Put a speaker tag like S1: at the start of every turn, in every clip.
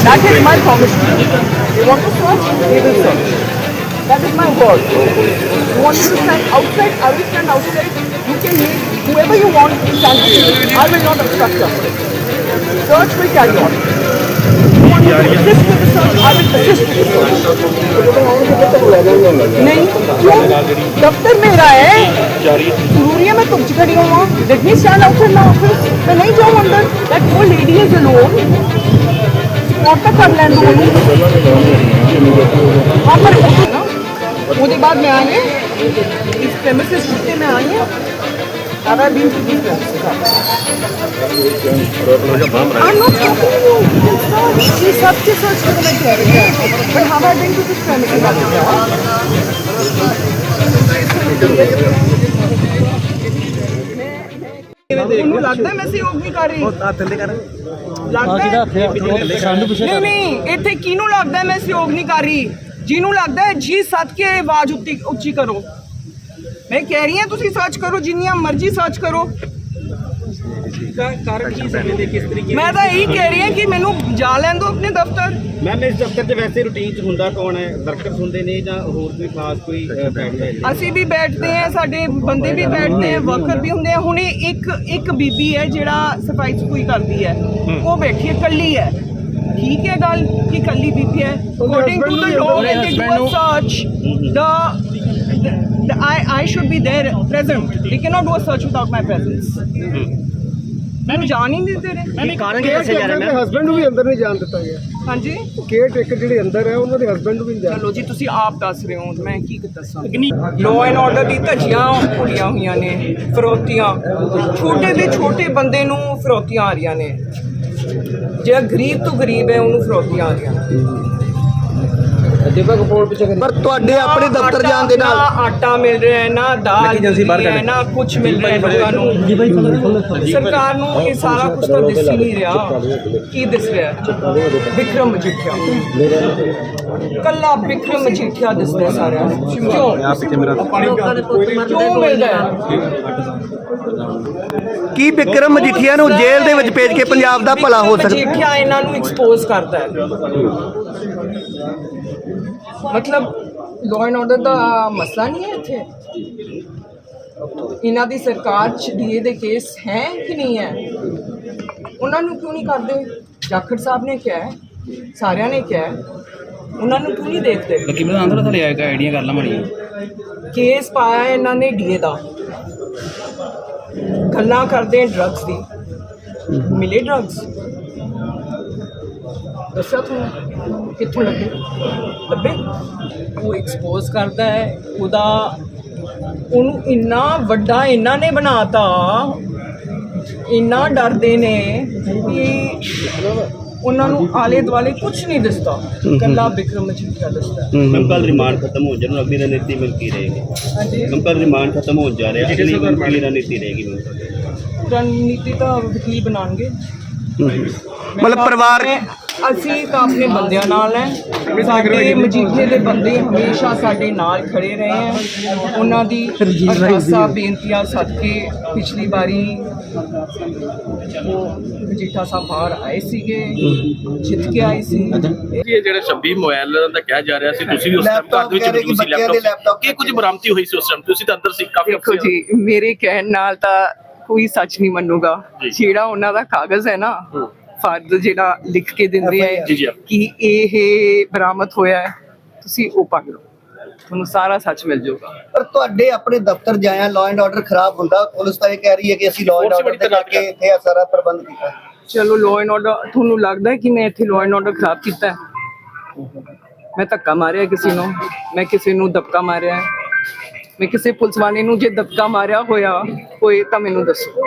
S1: That is my promise. You want to search? We will search. That is my word. You want to stand outside? I will stand outside. You can meet whoever you want to stand outside. I will not obstruct your Search will carry on. You with with. नहीं क्यों दफ्तर मेरा है ज़रूरी है मैं तुम खड़ी हूँ let me stand outside my office मैं नहीं जाऊँ अंदर दैट वो लेडी इज़ अलोन और तक कर लें दो हाँ पर ना ਉਹਦੇ ਬਾਅਦ ਮੈਂ ਆਈ ਹਾਂ ਇਸ ਪ੍ਰੈਮਿਸਿਸ ਤੇ ਮੈਂ ਆਈ ਹਾਂ Have I been to these premises? I'm not talking to you. You can search. We search के search करना चाहिए. But have I been to this premises? ਉਹਨੂੰ ਲੱਗਦਾ ਮੈਂ ਸਹਿਯੋਗ ਨਹੀਂ ਕਰ ਰਹੀ।
S2: ਆ ਥੱਲੇ ਕਰ।
S1: ਲੱਗਦਾ ਹੈ?
S2: ਸਾਨੂੰ ਪਿੱਛੇ
S1: ਨਹੀਂ ਨਹੀਂ ਇੱਥੇ ਕਿਹਨੂੰ ਲੱਗਦਾ ਮੈਂ ਸਹਿਯੋਗ ਨਹੀਂ ਕਰ ਰਹੀ? ਜਿਹਨੂੰ ਲੱਗਦਾ ਹੈ ਜੀ ਸੱਦ ਕੇ ਆਵਾਜ਼ ਉੱਤੀ ਉੱਚੀ ਕਰੋ। ਮੈਂ ਕਹਿ ਰਹੀ ਹਾਂ ਤੁਸੀਂ ਸਰਚ ਕਰੋ ਜਿੰਨੀਆਂ ਮਰਜ਼ੀ ਸਰਚ ਕਰੋ।
S2: ਕਾਰਨ ਕੀ ਸਮਝਦੇ ਕਿਸ ਤਰੀਕੇ
S1: ਮੈਂ ਤਾਂ ਇਹੀ ਕਹਿ ਰਹੀ ਹਾਂ ਕਿ ਮੈਨੂੰ ਜਾ ਲੈਣ ਦਿਓ ਆਪਣੇ ਦਫ਼ਤਰ।
S2: ਮੈਮ ਇਸ ਦਫ਼ਤਰ 'ਚ ਵੈਸੇ ਰੂਟੀਨ 'ਚ ਹੁੰਦਾ ਕੌਣ ਹੈ? ਵਰਕਰਸ ਹੁੰਦੇ ਨੇ ਜਾਂ ਹੋਰ ਕੋਈ ਖਾਸ ਕੋਈ ਹੈ
S1: ਅਸੀਂ ਵੀ ਬੈਠਦੇ ਹਾਂ ਸਾਡੇ ਬੰਦੇ ਵੀ ਬੈਠਦੇ ਹੈ ਵਰਕਰ ਵੀ ਹੁੰਦੇ ਆ। ਹੁਣ ਇੱਕ ਇੱਕ ਬੀਬੀ ਹੈ ਜਿਹੜਾ ਸਫ਼ਾਈ ਸਫੂਈ ਕਰਦੀ ਹੈ। ਉਹ ਬੈਠੀ ਹੈ ਕੱਲੀ ਹੈ। ਠੀਕ ਹੈ ਗੱਲ ਕਿ ਕੱਲੀ ਬੀਬੀ ਹੈ? According to the law a search the the I I should be there present. They cannot do a search without my presence. ਮੈਨੂੰ ਜਾਣ ਹੀ ਨਹੀਂ ਦੇ ਰਹੇ
S2: ਕਾਰਨ ਕੀ ਦੱਸਿਆ ਜਾ ਰਿਹਾ ਮੈਮ
S3: ਹਸਬੰਡ ਨੂੰ ਵੀ ਅੰਦਰ ਨਹੀਂ ਜਾਣ ਦਿੱਤਾ ਗਿਆ।
S1: ਹਾਂਜੀ।
S3: ਕੇਅਰ ਟੇਕਰ ਜਿਹੜੇ ਅੰਦਰ ਹੈ ਉਹਨਾਂ ਦੇ ਹਸਬੰਡ ਨੂੰ ਵੀ ਨਹੀਂ ਜਾਣ
S1: ਚਲੋ ਜੀ ਤੁਸੀਂ ਆਪ ਦੱਸ ਰਹੇ ਹੋ। ਮੈਂ ਕੀ ਦੱਸਾਂ? ਲਾਅ ਐਂਡ ਆਰਡਰ ਦੀ ਧੱਜੀਆਂ ਉੜੀਆਂ ਹੋਈਆਂ ਨੇ ਫਰੋਤੀਆਂ। ਛੋਟੇ ਦੇ ਛੋਟੇ ਬੰਦੇ ਨੂੰ ਫਰੋਤੀਆਂ ਆ ਰਹੀਆਂ ਨੇ। ਜਿਹੜਾ ਗਰੀਬ ਤੋਂ ਗਰੀਬ ਹੈ ਉਹਨੂੰ ਫਰੋਤੀਆਂ ਆ ਰਹੀਆਂ ਨੇ।
S3: ਪਰ ਤੁਹਾਡੇ ਆਪਣੇ ਦਫ਼ਤਰ ਜਾਣ ਦੇ ਨਾਲ
S1: ਆਟਾ ਮਿਲ ਰਿਹਾ ਹੈ ਨਾ ਦਾਲ ਮਿਲ ਰਹੀ ਹੈ ਨਾ ਕੁਝ ਮਿਲ ਰਿਹਾ ਹੈ ਲੋਕਾਂ ਨੂੰ। ਸਰਕਾਰ ਨੂੰ ਇਹ ਸਾਰਾ ਕੁਝ ਤਾਂ ਦਿਸ ਹੀ ਨਹੀਂ ਰਿਹਾ। ਕੀ ਦਿਸ ਰਿਹਾ? ਵਿਕਰਮ ਮਜੀਠੀਆ ਕੱਲਾ ਵਿਕਰਮ ਮਜੀਠੀਆ ਦਿਸ ਰਿਹਾ ਸਾਰਿਆਂ ਨੂੰ। ਕਿਉਂ? ਕਿਉਂ ਮਿਲ ਰਿਹਾ ਹੈ?
S3: ਕੀ ਵਿਕਰਮ ਮਜੀਠੀਆ ਨੂੰ ਜੇਲ੍ਹ ਦੇ ਵਿੱਚ ਭੇਜ ਕੇ ਪੰਜਾਬ ਦਾ ਭਲਾ ਹੋ ਸਕਦਾ?
S1: ਮਜੀਠੀਆ ਇਹਨਾਂ ਨੂੰ ਐਕਸਪੋਜ਼ ਕਰਦਾ ਹੈ। ਮਤਲਬ ਲਾਅ ਐਂਡ ਆਰਡਰ ਦਾ ਮਸਲਾ ਨਹੀਂ ਹੈ ਇੱਥੇ? ਇਹਨਾਂ ਦੀ ਸਰਕਾਰ ਚ ਡੀਏ ਦੇ ਕੇਸ ਹੈ ਕਿ ਨਹੀਂ ਹੈ? ਉਹਨਾਂ ਨੂੰ ਕਿਉਂ ਨਹੀਂ ਕਰਦੇ? ਜਾਖੜ ਸਾਹਿਬ ਨੇ ਕਿਹਾ ਹੈ ਸਾਰਿਆਂ ਨੇ ਕਿਹਾ ਹੈ। ਉਹਨਾਂ ਨੂੰ ਕਿਉਂ ਨਹੀਂ ਦੇਖਦੇ?
S4: ਲੱਕੀ ਬਣਾ ਅੰਦਰ ਥੱਲੇ ਆਏਗਾ ਆਈਡੀਆ ਕਰ ਲਾ ਮੜੀ
S1: ਕੇਸ ਪਾਇਆ ਹੈ ਇਹਨਾਂ ਨੇ ਡੀਏ ਦਾ। ਗੱਲਾਂ ਕਰਦੇ ਡਰੱਗਸ ਦੀ। ਮਿਲੇ ਡਰੱਗਸ ਦੱਸਿਆ ਤੁਹਾਨੂੰ ਕਿੱਥੋਂ ਲੱਗੇ? ਲੱਭੇ? ਉਹ ਐਕਸਪੋਜ਼ ਕਰਦਾ ਹੈ ਉਹਦਾ ਉਹਨੂੰ ਇੰਨਾ ਵੱਡਾ ਇਹਨਾਂ ਨੇ ਬਣਾਤਾ ਇੰਨਾ ਡਰਦੇ ਨੇ ਕਿ ਉਹਨਾਂ ਨੂੰ ਆਲੇ ਦੁਆਲੇ ਕੁਝ ਨਹੀਂ ਦਿਸਦਾ। ਕੱਲਾ ਵਿਕਰਮ ਮਜੀਠੀਆ ਦਿਸਦਾ। ਹੈ।
S2: ਮੈਮ ਕੱਲ ਰਿਮਾਂਡ ਖਤਮ ਹੋ ਜਾਣ ਅਗਲੀ ਰਣਨੀਤੀ ਮਿਲ ਕੀ ਰਹੇਗੀ?
S1: ਹਾਂਜੀ।
S2: ਮੈਮ ਕੱਲ ਰਿਮਾਂਡ ਖਤਮ ਹੋ ਜਾ ਰਿਹਾ ਅਗਲੀ ਅਗਲੀ ਰਣਨੀਤੀ ਰਹੇਗੀ
S1: ਰਣਨੀਤੀ ਤਾਂ ਵਕੀਲ ਬਣਾਉਣਗੇ।
S3: ਮਤਲਬ ਪਰਿਵਾਰ
S1: ਅਸੀਂ ਤਾਂ ਆਪਣੇ ਬੰਦਿਆਂ ਨਾਲ ਹੈ। ਸਾਡੇ ਮਜੀਠੇ ਦੇ ਬੰਦੇ ਹਮੇਸ਼ਾ ਸਾਡੇ ਨਾਲ ਖੜੇ ਰਹੇ ਹੈ। ਉਹਨਾਂ ਦੀ ਅਰਦਾਸਾਂ ਬੇਨਤੀਆਂ ਸਦਕੇ ਪਿਛਲੀ ਵਾਰੀ ਉਹ ਮਜੀਠਾ ਸਾਹਿਬ ਬਾਹਰ ਆਏ ਸੀਗੇ ਜਿੱਤ ਕੇ ਆਏ ਸੀ।
S5: ਇਹ ਜਿਹੜੇ 26 ਮੋਬਾਈਲ ਦਾ ਕਿਹਾ ਜਾ ਰਿਹਾ ਸੀ ਤੁਸੀਂ ਵੀ ਉਸ ਟਾਈਮ ਘਰ ਦੇ ਵਿੱਚ ਮੌਜੂਦ ਸੀ ਲੈਪਟਾਪ ਕੀ ਕੁਝ ਬਰਾਮਦੀ ਹੋਈ ਸੀ ਉਸ ਟਾਈਮ ਤੁਸੀਂ ਤਾਂ ਅੰਦਰ ਸੀ ਕਾਫੀ
S1: ਦੇਖੋ
S5: ਅਫਸਰ।
S1: ਜੀ ਮੇਰੇ ਕਹਿਣ ਨਾਲ ਤਾਂ ਕੋਈ ਸੱਚ ਨਹੀਂ ਮੰਨੂਗਾ। ਜਿਹੜਾ ਉਹਨਾਂ ਦਾ ਕਾਗਜ਼ ਹੈ ਨਾ ਫਰਦ ਜਿਹੜਾ ਲਿਖ ਕੇ ਦਿੰਦੇ
S5: ਜੀ, ਜੀ।
S1: ਕਿ ਇਹ ਬਰਾਮਦ ਹੋਇਆ ਹੈ ਤੁਸੀਂ ਉਹ ਪੜ੍ਹ ਲਓ। ਤੁਹਾਨੂੰ ਸਾਰਾ ਸੱਚ ਮਿਲ ਜਾਊਗਾ।
S6: ਪਰ ਤੁਹਾਡੇ ਆਪਣੇ ਦਫ਼ਤਰ ਜਾਇਆ ਲਾਅ ਐਂਡ ਆਰਡਰ ਖਰਾਬ ਹੁੰਦਾ ਪੁਲਿਸ ਤਾਂ ਇਹ ਕਹਿ ਰਹੀ ਹੈ ਕਿ ਅਸੀਂ ਲਾਅ ਐਂਡ ਆਰਡਰ ਦੇ ਕਰਕੇ ਇੱਥੇ ਸਾਰਾ ਪ੍ਰਬੰਧ ਕੀਤਾ।
S1: ਚਲੋ ਲਾਅ ਐਂਡ ਆਰਡਰ ਤੁਹਾਨੂੰ ਲੱਗਦਾ ਹੈ ਕਿ ਮੈਂ ਇੱਥੇ ਲਾਅ ਐਂਡ ਆਰਡਰ ਖਰਾਬ ਕੀਤਾ ਹੈ? ਮੈਂ ਧੱਕਾ ਮਾਰਿਆ ਕਿਸੇ ਨੂੰ ਮੈਂ ਕਿਸੇ ਨੂੰ ਦਬਕਾ ਮਾਰਿਆ ਮੈਂ ਕਿਸੇ ਪੁਲਿਸ ਵਾਲੇ ਨੂੰ ਜੇ ਦਬਕਾ ਮਾਰਿਆ ਹੋਇਆ ਹੋਏ ਤਾਂ ਮੈਨੂੰ ਦੱਸੋ।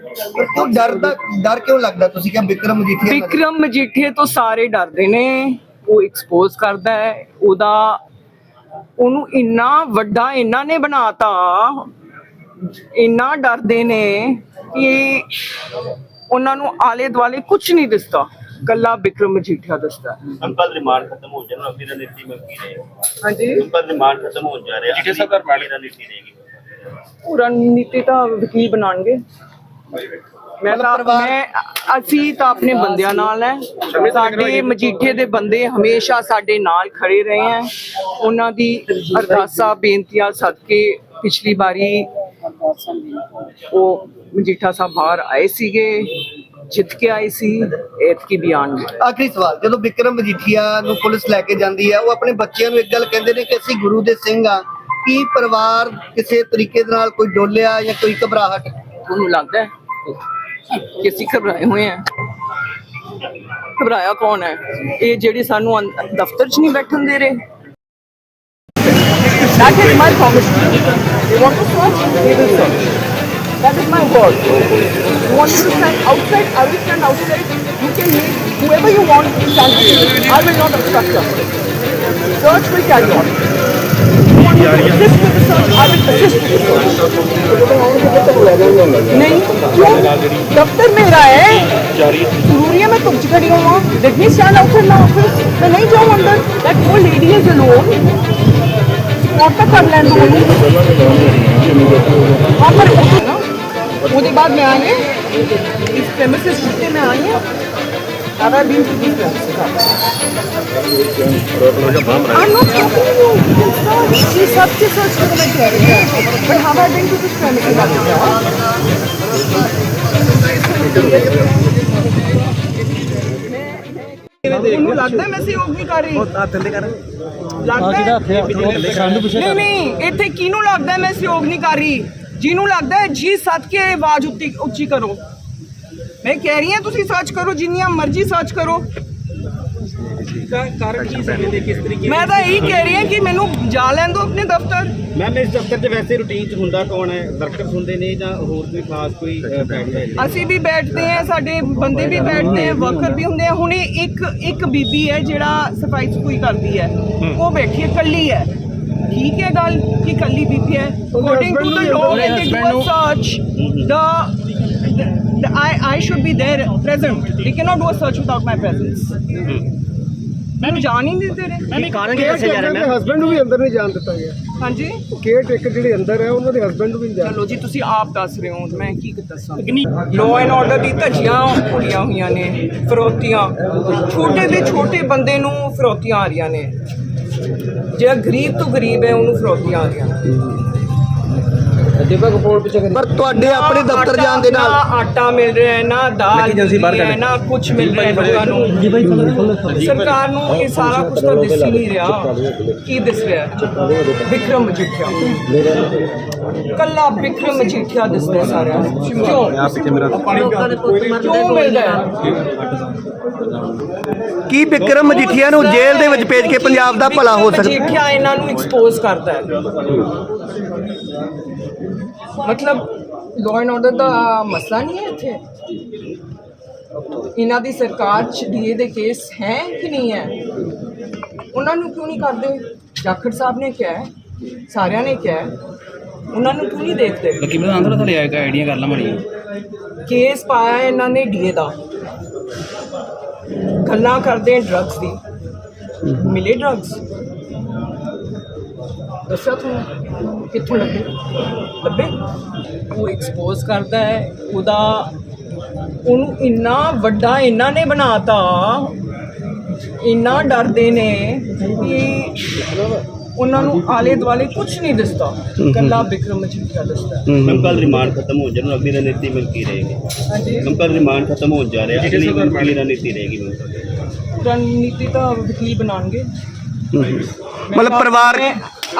S6: ਕਿਉਂ ਡਰ ਦਾ ਡਰ ਕਿਉਂ ਲੱਗਦਾ? ਤੁਸੀਂ ਕਿਹਾ ਵਿਕਰਮ ਮਜੀਠੀਆ ਨਜ਼ਰ-
S1: ਵਿਕਰਮ ਤੋਂ ਸਾਰੇ ਡਰਦੇ ਨੇ। ਉਹ ਐਕਸਪੋਜ਼ ਕਰਦਾ ਹੈ। ਉਹਦਾ ਉਹਨੂੰ ਇੰਨਾ ਵੱਡਾ ਇਹਨਾਂ ਨੇ ਬਣਾਤਾ। ਇੰਨਾ ਡਰਦੇ ਨੇ ਕਿ ਉਹਨਾਂ ਨੂੰ ਆਲੇ ਦੁਆਲੇ ਕੁਝ ਨਹੀਂ ਦਿਸਦਾ। ਕੱਲਾ ਵਿਕਰਮ ਮਜੀਠੀਆ ਦਿਸਦਾ। ਹੈ।
S2: ਮੈਮ ਕੱਲ ਰਿਮਾਂਡ ਖਤਮ ਹੋ ਜਾਣ। ਅਗਲੀ ਰਣਨੀਤੀ ਮਿਲ ਕੀ ਰਹੇਗੀ
S1: ਹਾਂਜੀ?
S2: ਕੱਲ ਰਿਮਾਂਡ ਖਤਮ ਹੋ ਜਾ ਰਿਹਾ।
S5: ਜੀ, ਸਾਹਿਬ ਦਾ
S2: ਅਗਲੀ ਰਣਨੀਤੀ ਰਹੇਗੀ
S1: ਉਹ ਰਣਨੀਤੀ ਤਾਂ ਵਕੀਲ ਬਣਾਉਣਗੇ। ਮੈਂ ਤਾਂ ਮੈਂ ਅਸੀਂ ਤਾਂ ਆਪਣੇ ਬੰਦਿਆਂ ਨਾਲ ਹੈ ਸਾਡੇ ਮਜੀਠੇ ਦੇ ਬੰਦੇ ਹਮੇਸ਼ਾ ਸਾਡੇ ਨਾਲ ਖੜੇ ਰਹੇ ਹੈ ਉਹਨਾਂ ਦੀ ਅਰਦਾਸਾਂ ਬੇਨਤੀਆਂ ਸਦਕੇ ਪਿਛਲੀ ਵਾਰੀ ਉਹ ਮਜੀਠਾ ਸਾਹਿਬ ਬਾਹਰ ਆਏ ਸੀਗੇ ਜਿੱਤ ਕੇ ਆਏ ਸੀ ਐਤਕੀ ਆਉਣਗੇ
S6: ਆਖਰੀ ਸਵਾਲ ਜਦੋਂ ਵਿਕਰਮ ਮਜੀਠੀਆ ਨੂੰ ਪੁਲਿਸ ਲੈ ਕੇ ਜਾਂਦੀ ਹੈ ਉਹ ਆਪਣੇ ਬੱਚਿਆਂ ਨੂੰ ਇੱਕ ਗੱਲ ਕਹਿੰਦੇ ਨੇ ਕਿ ਅਸੀਂ ਗੁਰੂ ਦੇ ਸਿੰਘ ਆ। ਕੀ ਪਰਿਵਾਰ ਕਿਸੇ ਤਰੀਕੇ ਦੇ ਨਾਲ ਕੋਈ ਡੋਲਿਆ ਜਾਂ ਕੋਈ ਘਬਰਾਹਟ?
S1: ਤੁਹਾਨੂੰ ਲੱਗਦਾ ਹੈ ਕਿ ਅਸੀਂ ਘਬਰਾਏ ਹੋਏ ਹਾਂ ਘਬਰਾਇਆ ਕੌਣ ਹੈ ਇਹ ਜਿਹੜੀ ਸਾਨੂੰ ਅੰਦ- ਦਫ਼ਤਰ 'ਚ ਨਹੀਂ ਬੈਠਣ ਦੇ ਰਹੇ That is my promise. You want to search? We will search. That is my word. You want me to stand outside? I will stand outside. You can make whoever you want to stand outside. I will not obstruct you. Search will carry on. You want me to assist with the search? I will assist with the search. नहीं क्यों दफ्तर मेरा है जरूरी है मैं तुम खड़ी हूँ let me stand outside my office मैं नहीं जाऊँ अंदर दैट वो लेडी इज अलोन और तक कर लें दो हाँ पर ना ਉਹਦੇ ਬਾਅਦ ਮੈਂ ਆਈ ਹਾਂ ਇਸ ਪ੍ਰੈਮਿਸਿਸ ਤੇ ਮੈਂ ਆਈ ਹਾਂ Have I been to these premises? I'm not ये सब के search करके मैं कह रही हूँ. But have I been to this premises? ਤੁਹਾਨੂੰ ਲੱਗਦਾ ਮੈਂ ਸਹਿਯੋਗ ਨਹੀਂ ਕਰ ਰਹੀ ਲੱਗਦਾ ਨਹੀਂ ਨਹੀਂ ਇੱਥੇ ਕਿਹਨੂੰ ਲੱਗਦਾ ਮੈਂ ਸਹਿਯੋਗ ਨਹੀਂ ਕਰ ਰਹੀ ਜਿਹਨੂੰ ਲੱਗਦਾ ਹੈ ਜੀ ਸੱਦ ਕੇ ਆਵਾਜ਼ ਉੱਤੀ ਉੱਚੀ ਕਰੋ ਮੈਂ ਕਹਿ ਰਹੀ ਹਾਂ ਤੁਸੀਂ ਸਰਚ ਕਰੋ ਜਿੰਨੀਆਂ ਮਰਜ਼ੀ ਸਰਚ ਕਰੋ
S2: ਕਾਰਨ ਕੀ ਸਮਝਦੇ ਕਿਸ ਤਰੀਕੇ
S1: ਮੈਂ ਤਾਂ ਇਹੀ ਕਹਿ ਰਹੀ ਹਾਂ ਕਿ ਮੈਨੂੰ ਜਾ ਲੈਣ ਦਿਓ ਆਪਣੇ ਦਫ਼ਤਰ।
S2: ਮੈਮ ਇਸ ਦਫ਼ਤਰ 'ਚ ਵੈਸੇ ਰੂਟੀਨ 'ਚ ਹੁੰਦਾ ਕੌਣ ਹੈ? ਵਰਕਰਸ ਹੁੰਦੇ ਨੇ ਜਾਂ ਹੋਰ ਕੋਈ ਖਾਸ ਕੋਈ ਬੈਠਦਾ ਹੈ
S1: ਅਸੀਂ ਵੀ ਬੈਠਦੇ ਹਾਂ ਸਾਡੇ ਬੰਦੇ ਵੀ ਬੈਠਦੇ ਆ ਵਰਕਰ ਵੀ ਹੁੰਦੇ ਆ। ਹੁਣ ਇੱਕ ਇੱਕ ਬੀਬੀ ਹੈ ਜਿਹੜਾ ਸਫ਼ਾਈ ਸਫੂਈ ਕਰਦੀ ਹੈ। ਉਹ ਬੈਠੀ ਹੈ ਕੱਲੀ ਹੈ। ਠੀਕ ਹੈ ਗੱਲ ਕਿ ਕੱਲੀ ਬੀਬੀ ਹੈ? According to the law a search the the I I should be there present. We cannot do a search without my presence. ਮੈਨੂੰ ਜਾਣ ਹੀ ਨਹੀਂ ਦੇ ਰਹੇ
S2: ਕਾਰਨ ਕੀ ਦੱਸਿਆ ਜਾ ਰਿਹਾ ਮੈਮ
S7: ਹਸਬੰਡ ਨੂੰ ਵੀ ਅੰਦਰ ਨਹੀਂ ਜਾਣ ਦਿੱਤਾ ਗਿਆ।
S1: ਹਾਂਜੀ।
S7: ਕੇਅਰ ਟੇਕਰ ਜਿਹੜੇ ਅੰਦਰ ਹੈ ਉਹਨਾਂ ਦੇ ਹਸਬੰਡ ਨੂੰ ਵੀ ਨਹੀਂ ਜਾਣ
S1: ਚਲੋ ਜੀ ਤੁਸੀਂ ਆਪ ਦੱਸ ਰਹੇ ਹੋ। ਮੈਂ ਕੀ ਦੱਸਾਂ? ਲਾਅ ਐਂਡ ਆਰਡਰ ਦੀ ਧੱਜੀਆਂ ਉੜੀਆਂ ਹੋਈਆਂ ਨੇ ਫਰੋਤੀਆਂ। ਛੋਟੇ ਦੇ ਛੋਟੇ ਬੰਦੇ ਨੂੰ ਫਰੋਤੀਆਂ ਆ ਰਹੀਆਂ ਨੇ। ਜਿਹੜਾ ਗਰੀਬ ਤੋਂ ਗਰੀਬ ਹੈ ਉਹਨੂੰ ਫਰੋਤੀਆਂ ਆ ਰਹੀਆਂ ਨੇ।
S3: ਪਰ ਤੁਹਾਡੇ ਆਪਣੇ ਦਫ਼ਤਰ ਜਾਣ ਦੇ ਨਾਲ
S1: ਆਟਾ ਮਿਲ ਰਿਹਾ ਹੈ ਨਾ ਦਾਲ ਮਿਲ ਰਹੀ ਹੈ ਨਾ ਕੁਝ ਮਿਲ ਰਿਹਾ ਹੈ ਲੋਕਾਂ ਨੂੰ। ਸਰਕਾਰ ਨੂੰ ਇਹ ਸਾਰਾ ਕੁਝ ਤਾਂ ਦਿਸ ਹੀ ਨਹੀਂ ਰਿਹਾ। ਕੀ ਦਿਸ ਰਿਹਾ ਹੈ? ਵਿਕਰਮ ਮਜੀਠੀਆ। ਕੱਲਾ ਵਿਕਰਮ ਮਜੀਠੀਆ ਦਿਸ ਰਿਹਾ ਸਾਰਿਆਂ ਨੂੰ। ਕਿਉਂ? ਕਿਉਂ ਮਿਲ ਰਿਹਾ ਹੈ?
S3: ਕੀ ਵਿਕਰਮ ਮਜੀਠੀਆ ਨੂੰ ਜੇਲ੍ਹ ਦੇ ਵਿੱਚ ਭੇਜ ਕੇ ਪੰਜਾਬ ਦਾ ਭਲਾ ਹੋ ਸਕਦਾ?
S1: ਮਜੀਠੀਆ ਇਹਨਾਂ ਨੂੰ ਐਕਸਪੋਜ਼ ਕਰਦਾ ਹੈ। ਮਤਲਬ ਲਾਅ ਐਂਡ ਆਰਡਰ ਦਾ ਮਸਲਾ ਨਹੀਂ ਹੈ ਇੱਥੇ? ਇਹਨਾਂ ਦੀ ਸਰਕਾਰ ਚ ਡੀਏ ਦੇ ਕੇਸ ਹੈ ਕਿ ਨਹੀਂ ਹੈ? ਉਹਨਾਂ ਨੂੰ ਕਿਉਂ ਨਹੀਂ ਕਰਦੇ? ਜਾਖੜ ਸਾਹਿਬ ਨੇ ਕਿਹਾ ਹੈ ਸਾਰਿਆਂ ਨੇ ਕਿਹਾ ਹੈ। ਉਹਨਾਂ ਨੂੰ ਕਿਉਂ ਨਹੀਂ ਦੇਖਦੇ?
S4: ਲੱਕੀ ਬਣਾ ਥੋੜਾ ਥੱਲੇ ਆਏਗਾ ਆਈਡੀਆ ਕਰ ਲਾ ਮਣੀ
S1: ਕੇਸ ਪਾਇਆ ਹੈ ਇਹਨਾਂ ਨੇ ਡੀਏ ਦਾ। ਗੱਲਾਂ ਕਰਦੇ ਡਰੱਗਸ ਦੀ। ਮਿਲੇ ਡਰੱਗਸ ਦੱਸਿਆ ਤੁਹਾਨੂੰ ਕਿੱਥੋਂ ਲੱਗੇ ਲੱਭੇ? ਉਹ ਐਕਸਪੋਜ਼ ਕਰਦਾ ਹੈ ਉਹਦਾ ਉਹਨੂੰ ਇੰਨਾ ਵੱਡਾ ਇਹਨਾਂ ਨੇ ਬਣਾਤਾ ਇੰਨਾ ਡਰਦੇ ਨੇ ਕਿ ਉਹਨਾਂ ਨੂੰ ਆਲੇ ਦੁਆਲੇ ਕੁਝ ਨਹੀਂ ਦਿਸਦਾ। ਕੱਲਾ ਵਿਕਰਮ ਮਜੀਠੀਆ ਦਿਸਦਾ। ਹੈ।
S2: ਮੈਮ ਕੱਲ ਰਿਮਾਂਡ ਖਤਮ ਹੋ ਜਾਣ ਅਗਲੀ ਰਣਨੀਤੀ ਮਿਲ ਕੀ ਰਹੇਗੀ।
S1: ਹਾਂਜੀ।
S2: ਮੈਮ ਕੱਲ ਰਿਮਾਂਡ ਖਤਮ ਹੋਣ ਜਾ ਰਿਹਾ ਅਗਲੀ ਅਗਲੀ ਰਣਨੀਤੀ ਰਹੇਗੀ
S1: ਰਣਨੀਤੀ ਤਾਂ ਵਕੀਲ ਬਣਾਉਣਗੇ।
S3: ਮਤਲਬ ਪਰਿਵਾਰ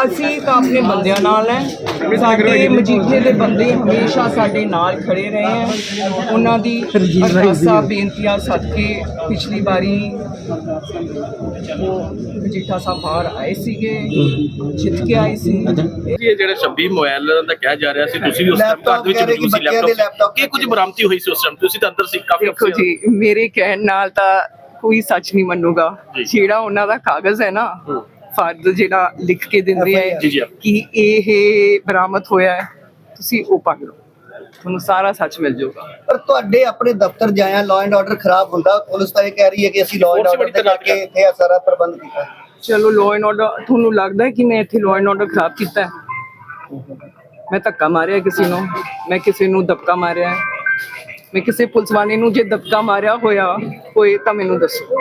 S1: ਅਸੀਂ ਤਾਂ ਆਪਣੇ ਬੰਦਿਆਂ ਨਾਲ ਹੈ। ਸਾਡੇ ਮਜੀਠੇ ਦੇ ਬੰਦੇ ਹਮੇਸ਼ਾ ਸਾਡੇ ਨਾਲ ਖੜੇ ਰਹੇ ਹੈ। ਉਹਨਾਂ ਦੀ ਅਰਦਾਸਾਂ ਬੇਨਤੀਆਂ ਸਦਕੇ ਪਿਛਲੀ ਵਾਰੀ ਉਹ ਮਜੀਠਾ ਸਾਹਿਬ ਬਾਹਰ ਆਏ ਸੀਗੇ ਜਿੱਤ ਕੇ ਆਏ ਸੀ।
S5: ਇਹ ਜਿਹੜੇ 26 ਮੋਬਾਈਲ ਦਾ ਕਿਹਾ ਜਾ ਰਿਹਾ ਸੀ ਤੁਸੀਂ ਵੀ ਉਸ ਟਾਈਮ ਘਰ ਦੇ ਵਿੱਚ ਮੌਜੂਦ ਸੀ ਲੈਪਟਾਪ ਕੀ ਕੁਝ ਬਰਾਮਦੀ ਹੋਈ ਸੀ ਉਸ ਟਾਈਮ ਤੁਸੀਂ ਤਾਂ ਅੰਦਰ ਸੀ ਕਾਫੀ
S1: ਦੇਖੋ ਜੀ ਮੇਰੇ ਕਹਿਣ ਨਾਲ ਤਾਂ ਕੋਈ ਸੱਚ ਨਹੀਂ ਮੰਨੂਗਾ। ਜਿਹੜਾ ਉਹਨਾਂ ਦਾ ਕਾਗਜ਼ ਹੈ ਨਾ ਫਰਦ ਜਿਹੜਾ ਲਿਖ ਕੇ ਦਿੰਦੇ
S5: ਜੀ।
S1: ਕਿ ਇਹ ਬਰਾਮਦ ਹੋਇਆ ਹੈ ਤੁਸੀਂ ਉਹ ਪੜ੍ਹ ਲਓ। ਤੁਹਾਨੂੰ ਸਾਰਾ ਸੱਚ ਮਿਲ ਜਾਊਗਾ।
S6: ਪਰ ਤੁਹਾਡੇ ਆਪਣੇ ਦਫ਼ਤਰ ਜਾਇਆ ਲਾਅ ਐਂਡ ਆਰਡਰ ਖਰਾਬ ਹੁੰਦਾ ਪੁਲਿਸ ਤਾਂ ਇਹ ਕਹਿ ਰਹੀ ਹੈ ਕਿ ਅਸੀਂ ਲਾਅ ਐਂਡ ਆਰਡਰ ਦੇ ਕਰਕੇ ਇੱਥੇ ਇਹ ਸਾਰਾ ਪ੍ਰਬੰਧ ਕੀਤਾ।
S1: ਚਲੋ ਲਾਅ ਐਂਡ ਆਰਡਰ ਤੁਹਾਨੂੰ ਲੱਗਦਾ ਹੈ ਕਿ ਮੈਂ ਇੱਥੇ ਲਾਅ ਐਂਡ ਆਰਡਰ ਖਰਾਬ ਕੀਤਾ ਹੈ? ਮੈਂ ਧੱਕਾ ਮਾਰਿਆ ਕਿਸੇ ਨੂੰ ਮੈਂ ਕਿਸੇ ਨੂੰ ਦਬਕਾ ਮਾਰਿਆ ਮੈਂ ਕਿਸੇ ਪੁਲਿਸ ਵਾਲੇ ਨੂੰ ਜੇ ਦਬਕਾ ਮਾਰਿਆ ਹੋਇਆ ਹੋਏ ਤਾਂ ਮੈਨੂੰ ਦੱਸੋ।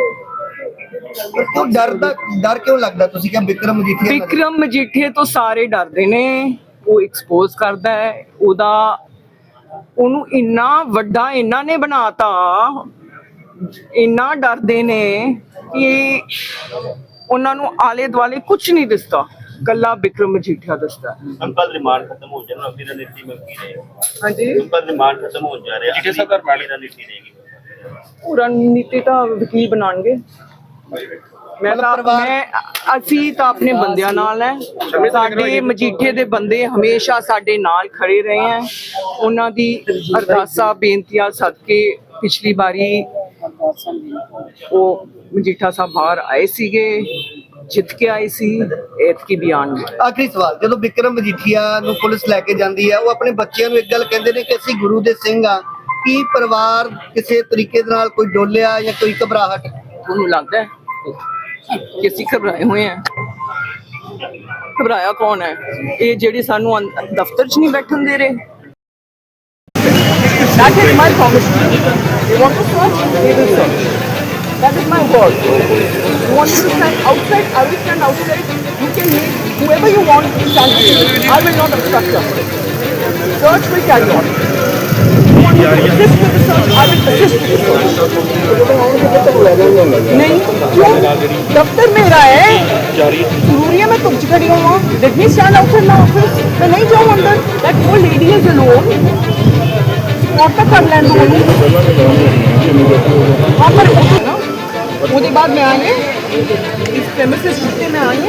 S6: ਕਿਉਂ ਡਰ ਦਾ ਡਰ ਕਿਉਂ ਲੱਗਦਾ? ਤੁਸੀਂ ਕਿਹਾ ਵਿਕਰਮ ਮਜੀਠੀਆ ਨਾਲ-
S1: ਵਿਕਰਮ ਮਜੀਠੀਏ ਤੋਂ ਸਾਰੇ ਡਰਦੇ ਨੇ। ਉਹ ਐਕਸਪੋਜ਼ ਕਰਦਾ ਹੈ। ਉਹਦਾ ਉਹਨੂੰ ਇੰਨਾ ਵੱਡਾ ਇਹਨਾਂ ਨੇ ਬਣਾਤਾ। ਇੰਨਾ ਡਰਦੇ ਨੇ ਕਿ ਉਹਨਾਂ ਨੂੰ ਆਲੇ ਦੁਆਲੇ ਕੁਝ ਨਹੀਂ ਦਿਸਦਾ। ਕੱਲਾ ਵਿਕਰਮ ਮਜੀਠੀਆ ਦਿਸਦਾ।
S2: ਅੰਕਲ ਰਿਮਾਂਡ ਖਤਮ ਹੋ ਜਾਣਾ। ਅਗਲੀ ਰਣਨੀਤੀ ਮੈਂ ਕੀ ਰਹੇਗੀ
S1: ਹਾਂਜੀ?
S2: ਅੰਕਲ ਰਿਮਾਂਡ ਖਤਮ ਹੋ ਜਾ ਰਿਹਾ।
S5: ਜਿਹੜੇ ਸਰਕਾਰ
S2: ਅਗਲੀ ਰਣਨੀਤੀ ਰਹੇਗੀ
S1: ਉਹ ਰਣਨੀਤੀ ਤਾਂ ਵਕੀਲ ਬਣਾਉਣਗੇ। ਮੈਂ ਤਾਂ ਮੈਂ ਅਸੀਂ ਤਾਂ ਆਪਣੇ ਬੰਦਿਆਂ ਨਾਲ ਹੈ ਸਾਡੇ ਮਜੀਠੇ ਦੇ ਬੰਦੇ ਹਮੇਸ਼ਾ ਸਾਡੇ ਨਾਲ ਖੜੇ ਰਹੇ ਹੈ ਉਹਨਾਂ ਦੀ ਅਰਦਾਸਾਂ ਬੇਨਤੀਆਂ ਸਦਕੇ ਪਿਛਲੀ ਵਾਰੀ ਉਹ ਮਜੀਠਾ ਸਾਹਿਬ ਬਾਹਰ ਆਏ ਸੀਗੇ ਜਿੱਤ ਕੇ ਆਏ ਸੀ ਐਤਕੀ ਆਉਣਗੇ
S6: ਆਖਰੀ ਸਵਾਲ ਜਦੋਂ ਵਿਕਰਮ ਮਜੀਠੀਆ ਨੂੰ ਪੁਲਿਸ ਲੈ ਕੇ ਜਾਂਦੀ ਹੈ ਉਹ ਆਪਣੇ ਬੱਚਿਆਂ ਨੂੰ ਇੱਕ ਗੱਲ ਕਹਿੰਦੇ ਨੇ ਕਿ ਅਸੀਂ ਗੁਰੂ ਦੇ ਸਿੰਘ ਆ। ਕੀ ਪਰਿਵਾਰ ਕਿਸੇ ਤਰੀਕੇ ਦੇ ਨਾਲ ਕੋਈ ਡੋਲਿਆ ਜਾਂ ਕੋਈ ਘਬਰਾਹਟ?
S1: ਤੁਹਾਨੂੰ ਲੱਗਦਾ ਹੈ ਕਿ ਅਸੀਂ ਘਬਰਾਏ ਹੋਏ ਹਾਂ ਘਬਰਾਇਆ ਕੌਣ ਹੈ ਇਹ ਜਿਹੜੀ ਸਾਨੂੰ ਅੰਦ- ਦਫ਼ਤਰ 'ਚ ਨਹੀਂ ਬੈਠਣ ਦੇ ਰਹੇ That is my promise. You want to search? We will search. That is my word. You want me to stand outside? I will stand outside. You can make whoever you want to stand outside. I will not obstruct you. Search will carry on. दफ्तर मेरा है ज़रूरी है मैं तुम चढ़ी हूँ let me stand outside my office मैं नहीं जाऊँ अंदर दैट वो लेडी इज़ अलोन और तक कर लैंड वहाँ पर ओके ना ओदे बाद मैं आई इस प्रेमिसेस में आई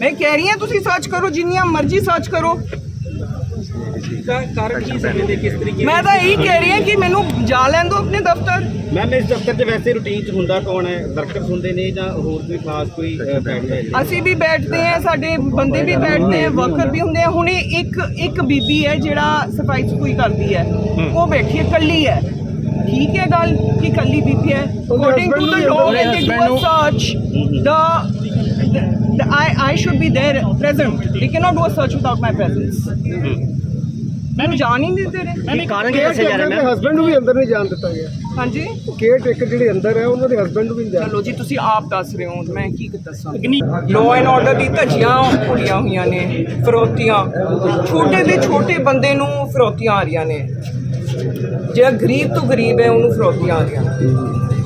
S1: ਮੈਂ ਕਹਿ ਰਹੀ ਹਾਂ ਤੁਸੀਂ ਸਰਚ ਕਰੋ ਜਿੰਨੀਆਂ ਮਰਜ਼ੀ ਸਰਚ ਕਰੋ।
S2: ਕਾਰਨ ਕੀ ਸਮਝਦੇ ਕਿਸ ਤਰੀਕੇ
S1: ਮੈਂ ਤਾਂ ਇਹੀ ਕਹਿ ਰਹੀ ਹਾਂ ਕਿ ਮੈਨੂੰ ਜਾ ਲੈਣ ਦਿਓ ਆਪਣੇ ਦਫ਼ਤਰ।
S2: ਮੈਮ ਇਸ ਦਫ਼ਤਰ 'ਚ ਵੈਸੇ ਰੂਟੀਨ 'ਚ ਹੁੰਦਾ ਕੌਣ ਹੈ? ਵਰਕਰਸ ਹੁੰਦੇ ਨੇ ਜਾਂ ਹੋਰ ਕੋਈ ਖਾਸ ਕੋਈ ਬੈਠਦਾ ਹੈ
S1: ਅਸੀਂ ਵੀ ਬੈਠਦੇ ਹਾਂ ਸਾਡੇ ਬੰਦੇ ਵੀ ਬੈਠਦੇ ਆ ਵਰਕਰ ਵੀ ਹੁੰਦੇ ਆ। ਹੁਣ ਇਹ ਇੱਕ ਇੱਕ ਬੀਬੀ ਹੈ ਜਿਹੜਾ ਸਫ਼ਾਈ ਸਫੂਈ ਕਰਦੀ ਹੈ। ਉਹ ਬੈਠੀ ਹੈ ਕੱਲੀ ਹੈ। ਠੀਕ ਹੈ ਗੱਲ ਕਿ ਕੱਲੀ ਬੀਬੀ ਹੈ? According to the law they do a the I I should be there present. They cannot do a search without my presence. ਮੈਨੂੰ ਜਾਣ ਹੀ ਨਹੀਂ ਦੇ ਰਹੇ
S7: ਕਾਰਨ ਕੀ ਦੱਸਿਆ ਜਾ ਰਿਹਾ ਹਸਬੰਡ ਨੂੰ ਵੀ ਅੰਦਰ ਨਹੀਂ ਜਾਣ ਦਿੱਤਾ ਗਿਆ
S1: ਹਾਂਜੀ
S7: ਕੇਅਰ ਟੇਕਰ ਜਿਹੜੇ ਅੰਦਰ ਹੈ ਉਹਨਾਂ ਦੇ ਹਸਬੰਡ ਨੂੰ ਵੀ ਨਹੀਂ ਜਾਣ
S1: ਚਲੋ ਜੀ ਤੁਸੀਂ ਆਪ ਦੱਸ ਰਹੇ ਹੋ ਮੈਂ ਕੀ ਦੱਸਾਂ ਲਾਅ ਐਂਡ ਆਰਡਰ ਦੀ ਧੱਜੀਆਂ ਉੜੀਆਂ ਹੋਈਆਂ ਨੇ ਫਰੋਤੀਆਂ ਛੋਟੇ ਦੇ ਛੋਟੇ ਬੰਦੇ ਨੂੰ ਫਰੋਤੀਆਂ ਆ ਰਹੀਆਂ ਨੇ ਜਿਹੜਾ ਗਰੀਬ ਤੋਂ ਗਰੀਬ ਹੈ ਉਹਨੂੰ ਫਰੋਤੀਆਂ ਆ ਰਹੀਆਂ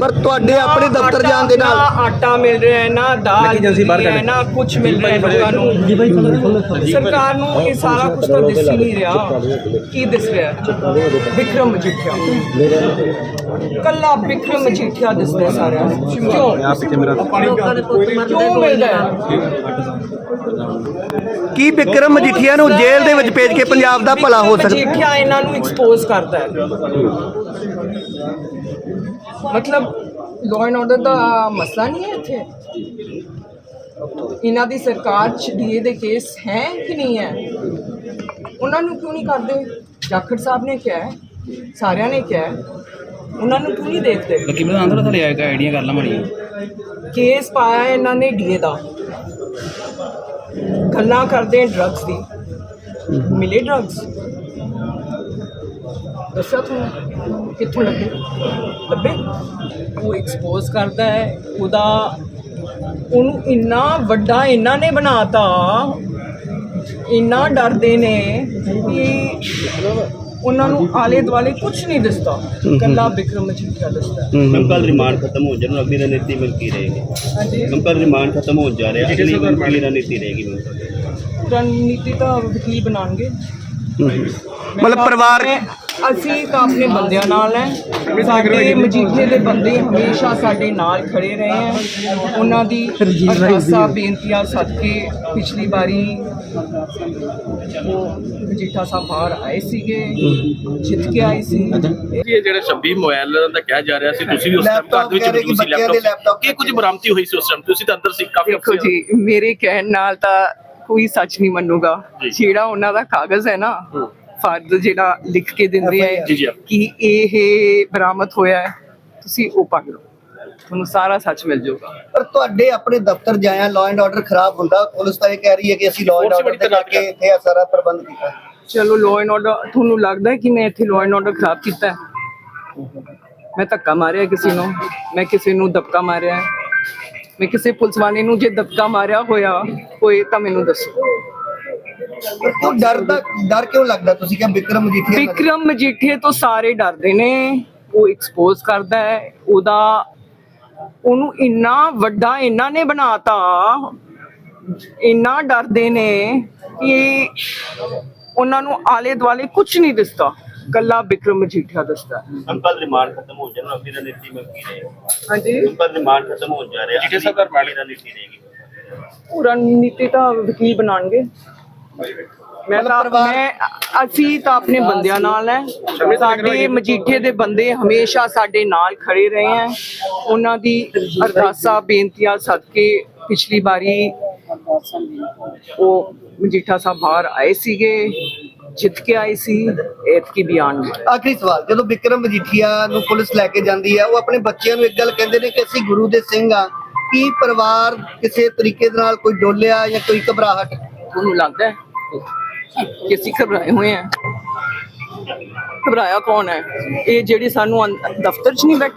S3: ਪਰ ਤੁਹਾਡੇ ਆਪਣੇ ਦਫ਼ਤਰ ਜਾਣ ਦੇ ਨਾਲ।
S1: ਆਟਾ ਮਿਲ ਰਿਹਾ ਹੈ ਨਾ ਦਾਲ ਮਿਲ ਰਹੀ ਹੈ ਨਾ ਕੁਝ ਮਿਲ ਰਿਹਾ ਹੈ ਲੋਕਾਂ ਨੂੰ। ਸਰਕਾਰ ਨੂੰ ਇਹ ਸਾਰਾ ਕੁਝ ਤਾਂ ਦਿਸ ਹੀ ਨਹੀਂ ਰਿਹਾ। ਕੀ ਦਿਸ ਰਿਹਾ ਹੈ? ਵਿਕਰਮ ਮਜੀਠੀਆ ਕੱਲਾ ਵਿਕਰਮ ਮਜੀਠੀਆ ਦਿਸ ਰਿਹਾ ਸਾਰਿਆਂ ਨੂੰ। ਕਿਉਂ? ਕਿਉਂ ਮਿਲ ਰਿਹਾ ਹੈ?
S3: ਕੀ ਵਿਕਰਮ ਮਜੀਠੀਆ ਨੂੰ ਜੇਲ੍ਹ ਦੇ ਵਿੱਚ ਭੇਜ ਕੇ ਪੰਜਾਬ ਦਾ ਭਲਾ ਹੋ ਸਕਦਾ?
S1: ਮਜੀਠੀਆ ਇਹਨਾਂ ਨੂੰ ਐਕਸਪੋਜ਼ ਕਰਦਾ ਹੈ। ਮਤਲਬ ਲਾਅ ਐਂਡ ਆਰਡਰ ਦਾ ਮਸਲਾ ਨਹੀਂ ਹੈ ਇੱਥੇ? ਇਹਨਾਂ ਦੀ ਸਰਕਾਰ ਚ ਡੀਏ ਦੇ ਕੇਸ ਹੈ ਕਿ ਨਹੀਂ ਹੈ? ਉਹਨਾਂ ਨੂੰ ਕਿਉਂ ਨਹੀਂ ਕਰਦੇ? ਜਾਖੜ ਸਾਹਿਬ ਨੇ ਕਿਹਾ ਹੈ ਸਾਰਿਆਂ ਨੇ ਕਿਹਾ ਹੈ। ਉਹਨਾਂ ਨੂੰ ਕਿਉਂ ਨਹੀਂ ਦੇਖਦੇ?
S4: ਲੱਕੀ ਬਣਾ ਥੋੜਾ ਥੱਲੇ ਆਏਗਾ ਆਈਡੀਆ ਕਰ ਲਾ ਮਣੀ
S1: ਕੇਸ ਪਾਇਆ ਹੈ ਇਹਨਾਂ ਨੇ ਡੀਏ ਦਾ। ਗੱਲਾਂ ਕਰਦੇ ਡਰੱਗਸ ਦੀ। ਮਿਲੇ ਡਰੱਗਸ ਦੱਸਿਆ ਤੁਹਾਨੂੰ ਕਿੱਥੋਂ ਲੱਗੇ ਲੱਭੇ? ਉਹ ਐਕਸਪੋਜ਼ ਕਰਦਾ ਹੈ ਉਹਦਾ ਉਹਨੂੰ ਇੰਨਾ ਵੱਡਾ ਇਹਨਾਂ ਨੇ ਬਣਾਤਾ ਇੰਨਾ ਡਰਦੇ ਨੇ ਕਿ ਉਹਨਾਂ ਨੂੰ ਆਲੇ ਦੁਆਲੇ ਕੁਝ ਨਹੀਂ ਦਿਸਦਾ। ਕੱਲਾ ਵਿਕਰਮ ਮਜੀਠੀਆ ਦਿਸਦਾ। ਹੈ।
S2: ਅੰਕਲ ਰਿਮਾਂਡ ਖਤਮ ਹੋ ਜਾਣਾ ਅਗਲੀ ਰਣਨੀਤੀ ਮੈਂ ਕੀ ਰਹੇਗੀ।
S1: ਹਾਂਜੀ।
S2: ਅੰਕਲ ਰਿਮਾਂਡ ਖਤਮ ਹੋ ਜਾ ਰਿਹਾ ਅਗਲੀ ਅਗਲੀ ਰਣਨੀਤੀ ਰਹੇਗੀ
S1: ਰਣਨੀਤੀ ਤਾਂ ਵਕੀਲ ਬਣਾਉਣਗੇ।
S3: ਮਤਲਬ ਪਰਿਵਾਰ
S1: ਅਸੀਂ ਤਾਂ ਆਪਣੇ ਬੰਦਿਆਂ ਨਾਲ ਹੈ। ਸਾਡੇ ਮਜੀਠੇ ਦੇ ਬੰਦੇ ਹਮੇਸ਼ਾ ਸਾਡੇ ਨਾਲ ਖੜੇ ਰਹੇ ਹੈ। ਉਹਨਾਂ ਦੀ ਅਰਦਾਸਾਂ ਬੇਨਤੀਆਂ ਸਦਕੇ ਪਿਛਲੀ ਵਾਰੀ ਉਹ ਮਜੀਠਾ ਸਾਹਿਬ ਬਾਹਰ ਆਏ ਸੀਗੇ ਜਿੱਤ ਕੇ ਆਏ ਸੀ।
S5: ਇਹ ਜਿਹੜੇ 26 ਮੋਬਾਈਲ ਦਾ ਕਿਹਾ ਜਾ ਰਿਹਾ ਸੀ ਤੁਸੀਂ ਵੀ ਉਸ ਟਾਈਮ ਘਰ ਦੇ ਵਿੱਚ ਮੌਜੂਦ ਸੀ ਲੈਪਟਾਪ ਕੀ ਕੁਝ ਬਰਾਮਤੀ ਹੋਈ ਸੀ ਉਸ ਟਾਈਮ ਤੁਸੀਂ ਤਾਂ ਅੰਦਰ ਸੀ ਕਾਫੀ
S1: ਦੇਖੋ ਜੀ ਮੇਰੇ ਕਹਿਣ ਨਾਲ ਤਾਂ ਕੋਈ ਸੱਚ ਨਹੀਂ ਮੰਨੂਗਾ। ਜਿਹੜਾ ਉਹਨਾਂ ਦਾ ਕਾਗਜ਼ ਹੈ ਨਾ ਫਰਦ ਜਿਹੜਾ ਲਿਖ ਕੇ ਦਿੰਦੇ
S5: ਜੀ।
S1: ਕਿ ਇਹ ਬਰਾਮਦ ਹੋਇਆ ਹੈ ਤੁਸੀਂ ਉਹ ਪੜ੍ਹ ਲਓ। ਤੁਹਾਨੂੰ ਸਾਰਾ ਸੱਚ ਮਿਲ ਜਾਊਗਾ।
S6: ਪਰ ਤੁਹਾਡੇ ਆਪਣੇ ਦਫ਼ਤਰ ਜਾਇਆ ਲਾਅ ਐਂਡ ਆਰਡਰ ਖਰਾਬ ਹੁੰਦਾ ਪੁਲਿਸ ਤਾਂ ਇਹ ਕਹਿ ਰਹੀ ਹੈ ਕਿ ਅਸੀਂ ਲਾਅ ਐਂਡ ਆਰਡਰ
S5: ਤੈਨਾਤ
S6: ਕਰਕੇ ਇੱਥੇ ਸਾਰਾ ਪ੍ਰਬੰਧ ਕੀਤਾ।
S1: ਚਲੋ ਲਾਅ ਐਂਡ ਆਰਡਰ ਤੁਹਾਨੂੰ ਲੱਗਦਾ ਹੈ ਕਿ ਮੈਂ ਇੱਥੇ ਲਾਅ ਐਂਡ ਆਰਡਰ ਖਰਾਬ ਕੀਤਾ ਹੈ? ਮੈਂ ਧੱਕਾ ਮਾਰਿਆ ਕਿਸੇ ਨੂੰ ਮੈਂ ਕਿਸੇ ਨੂੰ ਦਬਕਾ ਮਾਰਿਆ? ਮੈਂ ਕਿਸੇ ਪੁਲਿਸ ਵਾਲੇ ਨੂੰ ਜੇ ਦਬਕਾ ਮਾਰਿਆ ਹੋਇਆ ਹੋਏ ਤਾਂ ਮੈਨੂੰ ਦੱਸੋ।
S6: ਕਿਉਂ ਡਰ ਦਾ ਡਰ ਕਿਉਂ ਲੱਗਦਾ? ਤੁਸੀਂ ਕਿਹਾ ਵਿਕਰਮ ਮਜੀਠੀਆ
S1: ਵਿਕਰਮ ਮਜੀਠੇ ਤੋਂ ਸਾਰੇ ਡਰਦੇ ਨੇ। ਉਹ ਐਕਸਪੋਜ਼ ਕਰਦਾ ਹੈ। ਉਹਦਾ ਉਹਨੂੰ ਇੰਨਾ ਵੱਡਾ ਇਹਨਾਂ ਨੇ ਬਣਾਤਾ। ਇੰਨਾ ਡਰਦੇ ਨੇ ਕਿ ਉਹਨਾਂ ਨੂੰ ਆਲੇ ਦੁਆਲੇ ਕੁਝ ਨਹੀਂ ਦਿਸਦਾ। ਕੱਲਾ ਵਿਕਰਮ ਮਜੀਠੀਆ ਦਿਸਦਾ।
S2: ਅੰਕਲ ਰਿਮਾਂਡ ਖਤਮ ਹੋ ਜਾਣਾ। ਅਗਲੀ ਰਣਨੀਤੀ ਮੈਂ ਕੀ ਰਹੇ
S1: ਹਾਂਜੀ?
S2: ਅੰਕਲ ਰਿਮਾਂਡ ਖਤਮ ਹੋ ਜਾ ਰਿਹਾ।
S5: ਜਿਹੜੇ ਦਾ remand-
S2: ਰਣਨੀਤੀ ਰਹੇਗੀ
S1: ਉਹ ਰਣਨੀਤੀ ਤਾਂ ਵਕੀਲ ਬਣਾਣਗੇ ਮੈਂ ਤਾਂ ਮੈਂ ਅਸੀਂ ਤਾਂ ਆਪਣੇ ਬੰਦਿਆਂ ਨਾਲ ਹੈ ਸਾਡੇ ਮਜੀਠੇ ਦੇ ਬੰਦੇ ਹਮੇਸ਼ਾ ਸਾਡੇ ਨਾਲ ਖੜੇ ਰਹੇ ਹੈ ਉਹਨਾਂ ਦੀ ਅਰਦਾਸਾਂ ਬੇਨਤੀਆਂ ਸਦਕੇ ਪਿਛਲੀ ਵਾਰੀ ਉਹ ਮਜੀਠਾ ਸਾਹਿਬ ਬਾਹਰ ਆਏ ਸੀਗੇ ਜਿੱਤ ਕੇ ਆਏ ਸੀ ਐਤਕੀ ਆਉਣਗੇ
S6: ਆਖਰੀ ਸਵਾਲ ਜਦੋਂ ਵਿਕਰਮ ਮਜੀਠੀਆ ਨੂੰ ਪੁਲਿਸ ਲੈ ਕੇ ਜਾਂਦੀ ਹੈ ਉਹ ਆਪਣੇ ਬੱਚਿਆਂ ਨੂੰ ਇੱਕ ਗੱਲ ਕਹਿੰਦੇ ਨੇ ਕਿ ਅਸੀਂ ਗੁਰੂ ਦੇ ਸਿੰਘ ਆ। ਕੀ ਪਰਿਵਾਰ ਕਿਸੇ ਤਰੀਕੇ ਦੇ ਨਾਲ ਕੋਈ ਡੋਲਿਆ ਜਾਂ ਕੋਈ ਘਬਰਾਹਟ
S1: ਤੁਹਾਨੂੰ ਲੱਗਦਾ ਹੈ ਕਿ ਅਸੀਂ ਘਬਰਾਏ ਹੋਏ ਹਾਂ। ਘਬਰਾਇਆ ਕੌਣ ਹੈ? ਇਹ ਜਿਹੜੀ ਸਾਨੂੰ ਦਫ਼ਤਰ 'ਚ ਨਹੀਂ ਬੈਠੇ।